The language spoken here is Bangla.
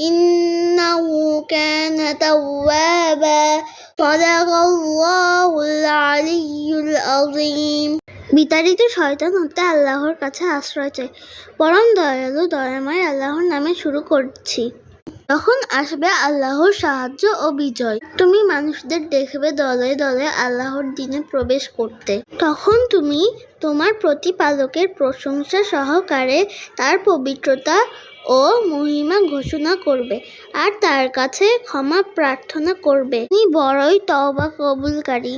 إنه كان توابا صدق الله العلي العظيم বিতাড়িত শয়তান হতে আল্লাহর কাছে আশ্রয় চাই পরম দয়ালু দয়াময় আল্লাহর নামে শুরু করছি তখন আসবে আল্লাহর সাহায্য ও বিজয় তুমি মানুষদের দেখবে দলে দলে আল্লাহর দিনে প্রবেশ করতে তখন তুমি তোমার প্রতিপালকের প্রশংসা সহকারে তার পবিত্রতা ও মহিমা ঘোষণা করবে আর তার কাছে ক্ষমা প্রার্থনা করবে। তিনি বড়ই তওবা কবুলকারী।